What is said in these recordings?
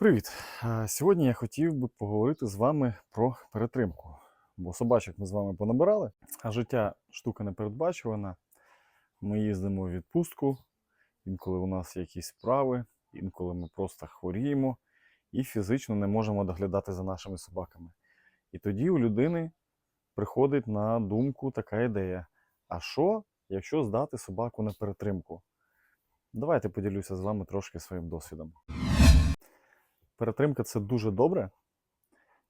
Привіт! Е, Сьогодні я хотів би поговорити з вами про перетримку. Бо собачок ми з вами понабирали, а життя штука непередбачувана. Ми їздимо в відпустку, інколи у нас якісь справи, інколи ми просто хворіємо і фізично не можемо доглядати за нашими собаками. І тоді у людини приходить на думку така ідея: а що, якщо здати собаку на перетримку? Давайте поділюся з вами трошки своїм досвідом. Перетримка це дуже добре,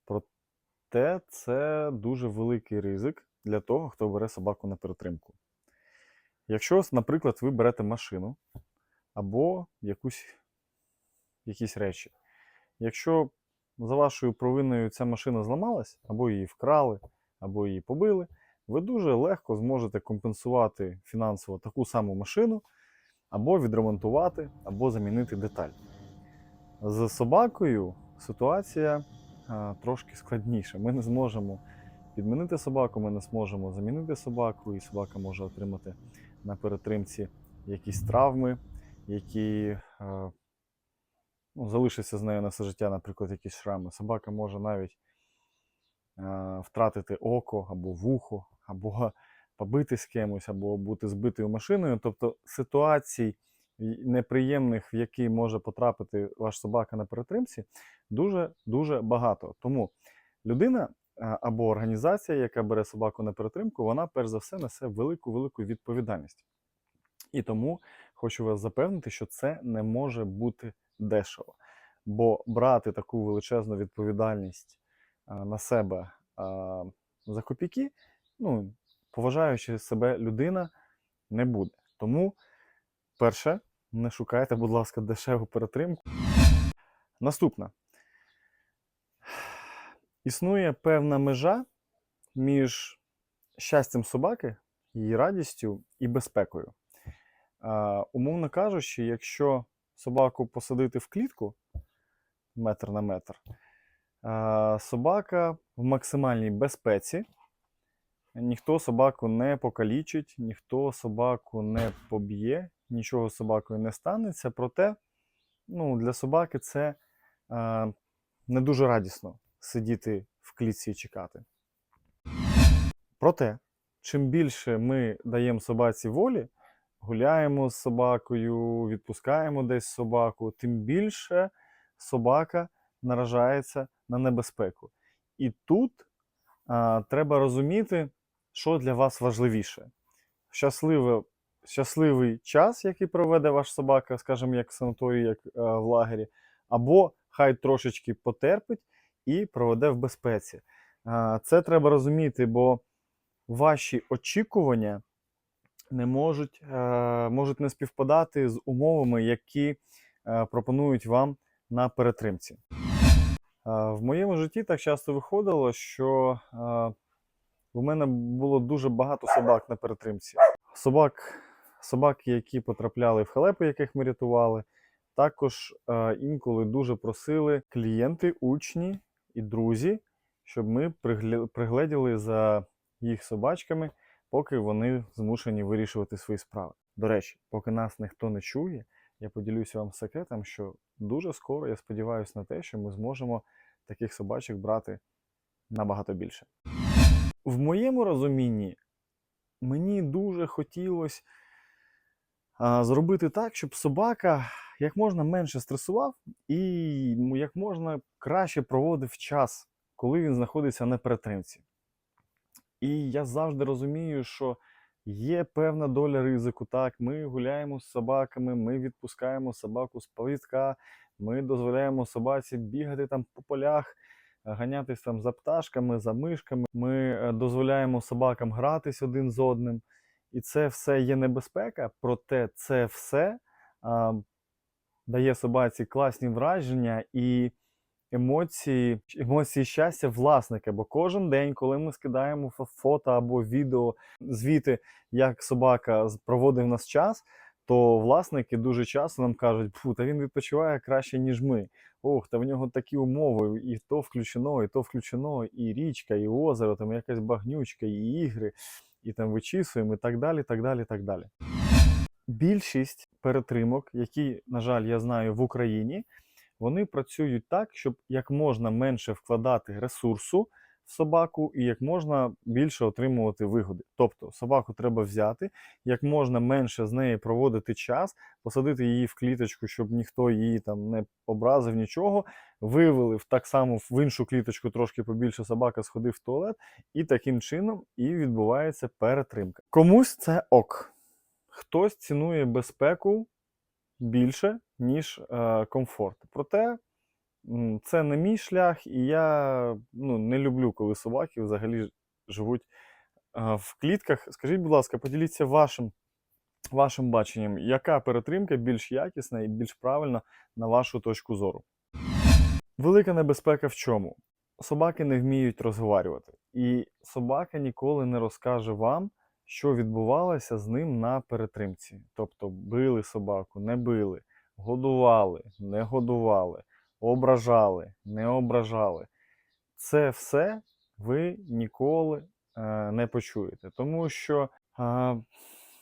проте це дуже великий ризик для того, хто бере собаку на перетримку. Якщо, наприклад, ви берете машину або якусь, якісь речі, якщо за вашою провиною ця машина зламалась, або її вкрали, або її побили, ви дуже легко зможете компенсувати фінансово таку саму машину, або відремонтувати, або замінити деталь. З собакою ситуація трошки складніша. Ми не зможемо підмінити собаку, ми не зможемо замінити собаку, і собака може отримати на перетримці якісь травми, які а, ну, залишаться з нею на все життя, наприклад, якісь шрами. Собака може навіть втратити око або вухо, або побити з кимось, або бути збитою машиною. Тобто ситуацій неприємних, в які може потрапити ваш собака на перетримці, дуже дуже багато. Тому людина або організація, яка бере собаку на перетримку, вона перш за все несе велику велику відповідальність. І тому хочу вас запевнити, що це не може бути дешево. Бо брати таку величезну відповідальність а, на себе а, за копійки, ну, поважаючи себе людина, не буде. Тому, перше, не шукайте, будь ласка, дешеву перетримку. Наступне. Існує певна межа між щастям собаки, її радістю і безпекою. А, умовно кажучи, якщо собаку посадити в клітку метр на метр, а, собака в максимальній безпеці, ніхто собаку не покалічить, ніхто собаку не поб'є, нічого з собакою не станеться. Проте ну, для собаки це а, не дуже радісно сидіти в клітці і чекати. Проте, чим більше ми даємо собаці волі, гуляємо з собакою, відпускаємо десь собаку, тим більше собака наражається на небезпеку. І тут а, треба розуміти, що для вас важливіше. Щасливе, щасливий час, який проведе ваш собака, скажімо, як в санаторії, як е, в лагері, або хай трошечки потерпить і проведе в безпеці. А, Це треба розуміти, бо ваші очікування не можуть, е, можуть не співпадати з умовами, які е, пропонують вам на перетримці. Е, В моєму житті так часто виходило, що е, у мене було дуже багато собак на перетримці. Собак, собаки, які потрапляли в халепи, яких ми рятували. Також е, інколи дуже просили клієнти, учні і друзі, щоб ми пригледіли за їх собачками, поки вони змушені вирішувати свої справи. До речі, поки нас ніхто не чує, я поділюся вам секретом, що дуже скоро я сподіваюся на те, що ми зможемо таких собачок брати набагато більше. В моєму розумінні мені дуже хотілося зробити так, щоб собака як можна менше стресував і як можна краще проводив час, коли він знаходиться на перетримці. І я завжди розумію, що є певна доля ризику. Так, ми гуляємо з собаками, ми відпускаємо собаку з повідка, ми дозволяємо собаці бігати там по полях, ганятись там за пташками, за мишками. Ми е, дозволяємо собакам гратись один з одним. І це все є небезпека, проте це все а, дає собаці класні враження і емоції, емоції щастя власника. Бо кожен день, коли ми скидаємо фо- фото або відео звіти, як собака проводив нас час, то власники дуже часто нам кажуть, фу, та він відпочиває краще, ніж ми. Ох, та в нього такі умови, і то включено, і то включено, і річка, і озеро, там якась багнючка, і ігри, і там вичісуємо, і так далі, так далі, так далі. Більшість перетримок, які, на жаль, я знаю в Україні, вони працюють так, щоб як можна менше вкладати ресурсу собаку і як можна більше отримувати вигоди. Тобто собаку треба взяти, як можна менше з нею проводити час, посадити її в кліточку, щоб ніхто її там не образив нічого. Вивели так само в іншу кліточку трошки побільше собака сходив в туалет, і таким чином і відбувається перетримка. Комусь це ок. Хтось цінує безпеку більше, ніж е, комфорт. Проте це не мій шлях, і я ну, не люблю, коли собаки взагалі живуть в клітках. Скажіть, будь ласка, поділіться вашим, вашим баченням, яка перетримка більш якісна і більш правильна на вашу точку зору? Велика небезпека в чому? Собаки не вміють розговорювати, і собака ніколи не розкаже вам, що відбувалося з ним на перетримці. Тобто били собаку, не били, годували, не годували, ображали, не ображали. Це все ви ніколи е, не почуєте. Тому що е,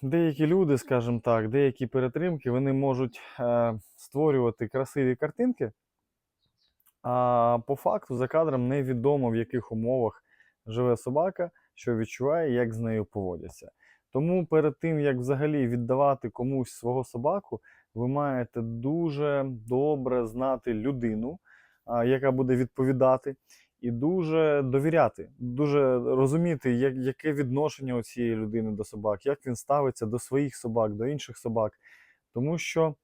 деякі люди, скажімо так, деякі перетримки, вони можуть е, створювати красиві картинки. А по факту за кадром невідомо в яких умовах живе собака, що відчуває, як з нею поводяться. Тому перед тим, як взагалі віддавати комусь свого собаку, ви маєте дуже добре знати людину, яка буде відповідати, і дуже довіряти, дуже розуміти, яке відношення у цієї людини до собак, як він ставиться до своїх собак, до інших собак. Тому що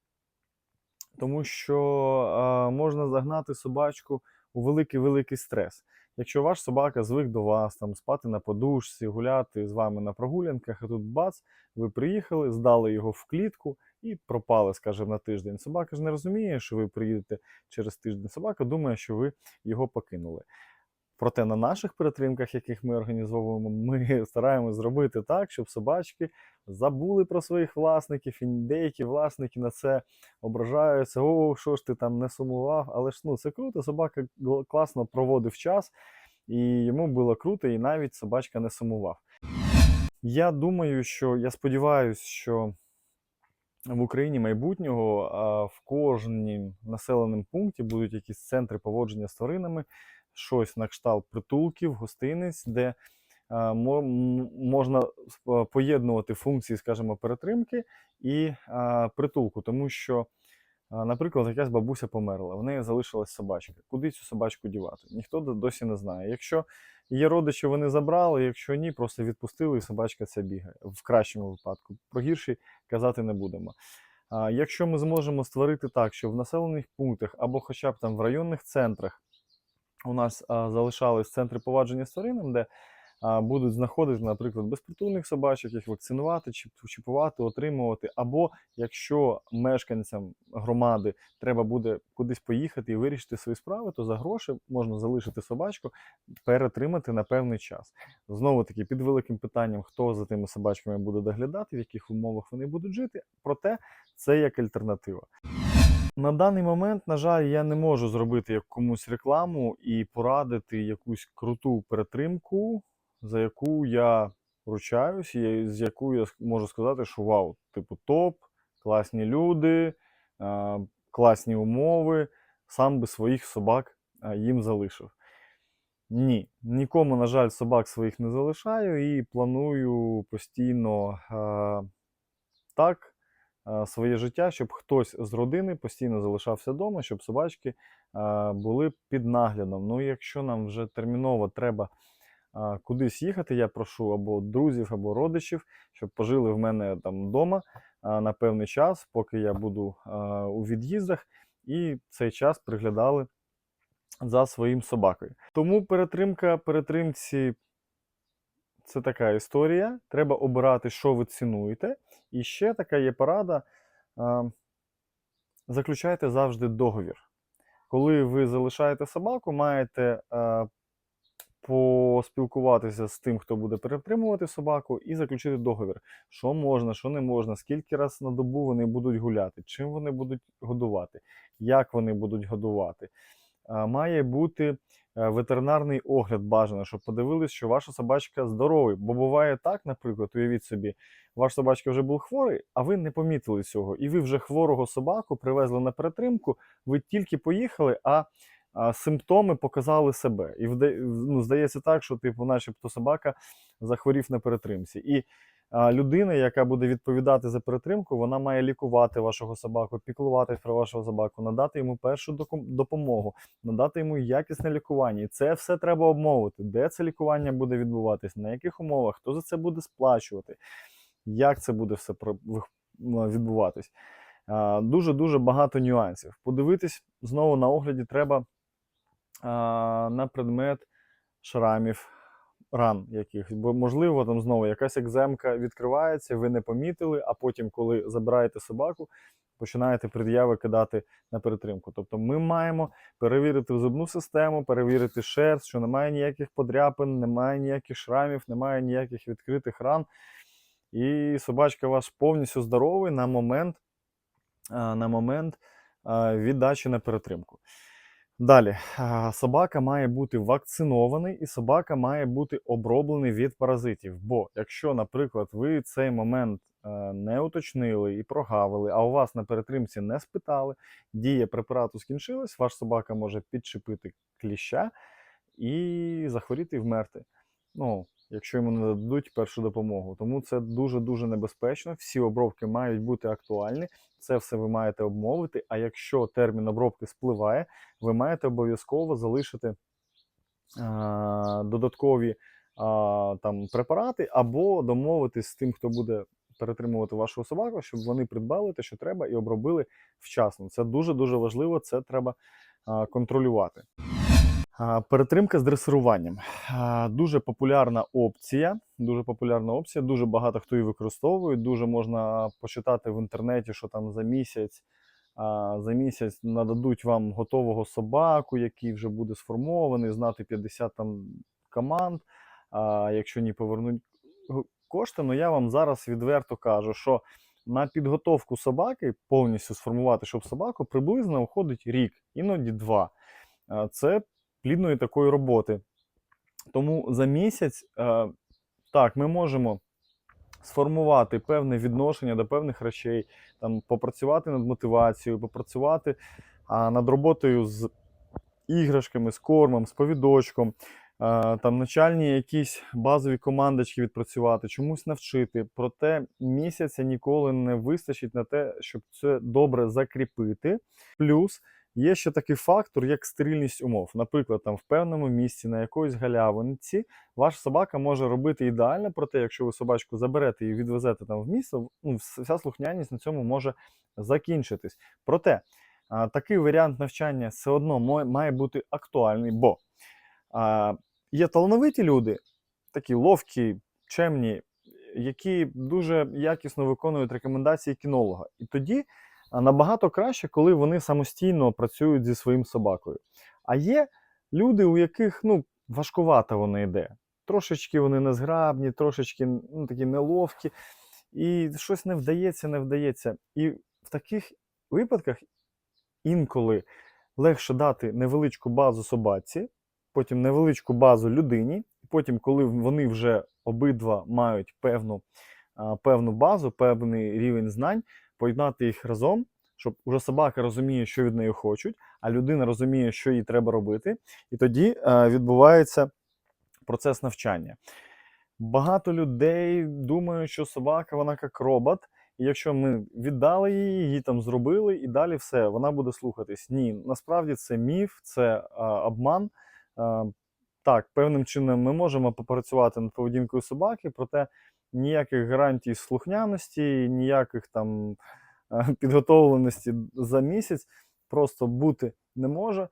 тому що можна загнати собачку у великий-великий стрес. Якщо ваш собака звик до вас, там, спати на подушці, гуляти з вами на прогулянках, а тут бац, ви приїхали, здали його в клітку і пропали, скажімо, на тиждень. Собака ж не розуміє, що ви приїдете через тиждень. Собака думає, що ви його покинули. Проте на наших перетримках, яких ми організовуємо, ми стараємось зробити так, щоб собачки забули про своїх власників, і деякі власники на це ображаються. О, що ж ти там не сумував? Але ж ну це круто. Собака класно проводив час, і йому було круто, і навіть собачка не сумував. Я думаю, що я сподіваюся, що в Україні майбутнього в кожнім населеному пункті будуть якісь центри поводження з тваринами, щось на кшталт притулків, гостиниць, де м- можна поєднувати функції, скажімо, перетримки і а, притулку, тому що. Наприклад, якась бабуся померла, в неї залишилась собачка. Куди цю собачку дівати? Ніхто досі не знає. Якщо є родичі, вони забрали, якщо ні, просто відпустили, і собачка ця бігає. В кращому випадку. Про гірший казати не будемо. Якщо ми зможемо створити так, що в населених пунктах або хоча б там в районних центрах у нас залишались центри повадження з тваринами, де будуть знаходити, наприклад, безпритульних собачок, їх вакцинувати, чіп- чіпувати, отримувати, або якщо мешканцям громади треба буде кудись поїхати і вирішити свої справи, то за гроші можна залишити собачку, перетримати на певний час. Знову таки, під великим питанням, хто за тими собачками буде доглядати, в яких умовах вони будуть жити. Проте це як альтернатива. На даний момент, на жаль, я не можу зробити як комусь рекламу і порадити якусь круту перетримку, за яку я ручаюсь, і з яку я можу сказати, що вау, типу топ, класні люди, класні умови, сам би своїх собак їм залишив. Ні, нікому, на жаль, собак своїх не залишаю і планую постійно а, так своє життя, щоб хтось з родини постійно залишався вдома, щоб собачки були під наглядом. Ну, якщо нам вже терміново треба кудись їхати, я прошу або друзів, або родичів, щоб пожили в мене там вдома на певний час, поки я буду у від'їздах, і цей час приглядали за своїм собакою. Тому перетримка перетримці це така історія. Треба обирати, що ви цінуєте. І ще така є порада: заключайте завжди договір. Коли ви залишаєте собаку, маєте поспілкуватися з тим, хто буде перетримувати собаку, і заключити договір, що можна, що не можна, скільки раз на добу вони будуть гуляти, чим вони будуть годувати, як вони будуть годувати. Має бути е, ветеринарний огляд бажано, щоб подивились, що ваша собачка здоровий. Бо буває так, наприклад, уявіть собі, ваш собачка вже був хворий, а ви не помітили цього. І ви вже хворого собаку привезли на перетримку, ви тільки поїхали, а, симптоми показали себе. І ну, здається так, що типу, начебто собака захворів на перетримці. І а, людина, яка буде відповідати за перетримку, вона має лікувати вашого собаку, піклуватись про вашого собаку, надати йому першу допомогу, надати йому якісне лікування. І це все треба обмовити. Де це лікування буде відбуватись, на яких умовах, хто за це буде сплачувати, як це буде все відбуватись. Дуже-дуже багато нюансів. Подивитись знову на огляді треба на предмет шрамів, ран якихось. Бо, можливо, там знову якась екземка відкривається, ви не помітили, а потім, коли забираєте собаку, починаєте пред'яви кидати на перетримку. Тобто ми маємо перевірити зубну систему, перевірити шерсть, що немає ніяких подряпин, немає ніяких шрамів, немає ніяких відкритих ран. І собачка ваш повністю здоровий на момент, на момент віддачі на перетримку. Далі, собака має бути вакцинований і собака має бути оброблений від паразитів. Бо якщо, наприклад, ви цей момент е, не уточнили і прогавили, а у вас на перетримці не спитали, дія препарату скінчилась, ваш собака може підчепити кліща і захворіти і вмерти. Ну, якщо йому не дадуть першу допомогу. Тому це дуже-дуже небезпечно. Всі обробки мають бути актуальні. Це все ви маєте обмовити. А якщо термін обробки спливає, ви маєте обов'язково залишити а, додаткові а, там, препарати, або домовитись з тим, хто буде перетримувати вашого собаку, щоб вони придбали те, що треба, і обробили вчасно. Це дуже-дуже важливо, це треба контролювати. Перетримка з дресируванням. Дуже популярна опція. Дуже популярна опція. Дуже багато хто її використовує. Дуже можна почитати в інтернеті, що там за місяць. За місяць нададуть вам готового собаку, який вже буде сформований, знати 50 там команд. А якщо ні повернуть кошти, ну я вам зараз відверто кажу, що на підготовку собаки повністю сформувати, щоб собаку приблизно уходить рік, іноді два. Це плідної такої роботи. Тому за місяць е, так, ми можемо сформувати певне відношення до певних речей, там, попрацювати над мотивацією, попрацювати над роботою з іграшками, з кормом, з повідочком, там начальні якісь базові командочки відпрацювати, чомусь навчити. Проте місяця ніколи не вистачить на те, щоб це добре закріпити. Плюс Є ще такий фактор, як стерильність умов. Наприклад, там в певному місці на якоїсь галявинці ваша собака може робити ідеально, проте, якщо ви собачку заберете і відвезете там в місто, ну, вся слухняність на цьому може закінчитись. Проте а, такий варіант навчання все одно має бути актуальний, бо а, є талановиті люди, такі ловкі, чемні, які дуже якісно виконують рекомендації кінолога. І тоді набагато краще, коли вони самостійно працюють зі своїм собакою. А є люди, у яких ну, важкувато воно йде. Трошечки вони незграбні, трошечки ну, такі неловкі, і щось не вдається, не вдається. І в таких випадках інколи легше дати невеличку базу собаці, потім невеличку базу людині, потім, коли вони вже обидва мають певну, певну базу, певний рівень знань, поєднати їх разом, щоб уже собака розуміє, що від неї хочуть, а людина розуміє, що їй треба робити, і тоді е, відбувається процес навчання. Багато людей думають, що собака вона як робот, і якщо ми віддали її, її там зробили, і далі все, вона буде слухатись. Ні, насправді це міф, це а, обман. А, так, певним чином ми можемо попрацювати над поведінкою собаки, проте ніяких гарантій слухняності, ніяких там підготовленості за місяць просто бути не може.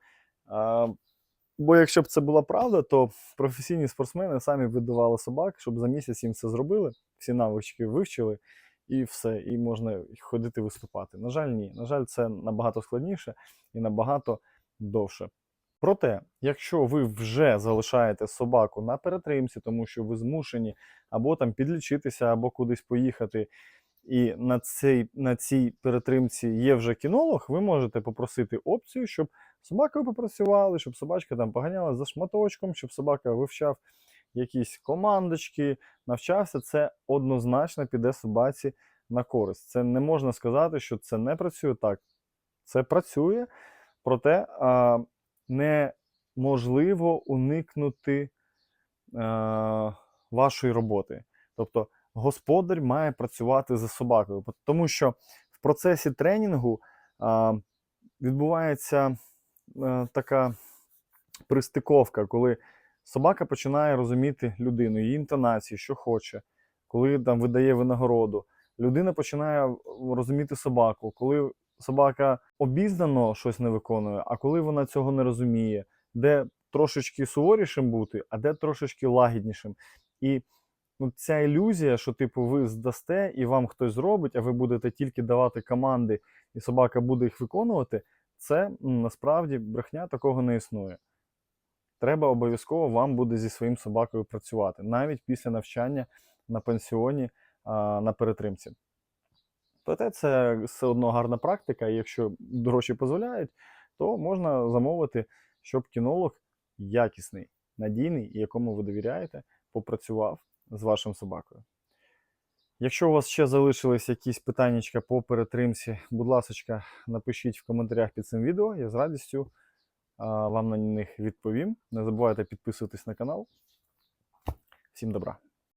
Бо якщо б це була правда, то професійні спортсмени самі видавали собак, щоб за місяць їм це зробили, всі навички вивчили, і все, і можна ходити виступати. На жаль, ні. На жаль, це набагато складніше і набагато довше. Проте, якщо ви вже залишаєте собаку на перетримці, тому що ви змушені або там підлічитися, або кудись поїхати, і на цій, на цій перетримці є вже кінолог, ви можете попросити опцію, щоб собакою попрацювали, щоб собачка там поганяла за шматочком, щоб собака вивчав якісь командочки, навчався. Це однозначно піде собаці на користь. Це не можна сказати, що це не працює так. Це працює, проте а, неможливо уникнути а, вашої роботи. Тобто господар має працювати за собакою, тому що в процесі тренінгу а, відбувається а, така пристиковка, коли собака починає розуміти людину, її інтонації, що хоче, коли там видає винагороду. Людина починає розуміти собаку, коли собака обізнано щось не виконує, а коли вона цього не розуміє, де трошечки суворішим бути, а де трошечки лагіднішим. І ну, ця ілюзія, що типу ви здасте і вам хтось зробить, а ви будете тільки давати команди, і собака буде їх виконувати, це насправді брехня такого не існує. Треба обов'язково вам буде зі своїм собакою працювати, навіть після навчання на пансіоні а, на перетримці. Проте це все одно гарна практика, і якщо гроші дозволяють, то можна замовити, щоб кінолог якісний, надійний, і якому ви довіряєте, попрацював з вашим собакою. Якщо у вас ще залишились якісь питання по перетримці, будь ласка, напишіть в коментарях під цим відео. Я з радістю вам на них відповім. Не забувайте підписуватись на канал. Всім добра!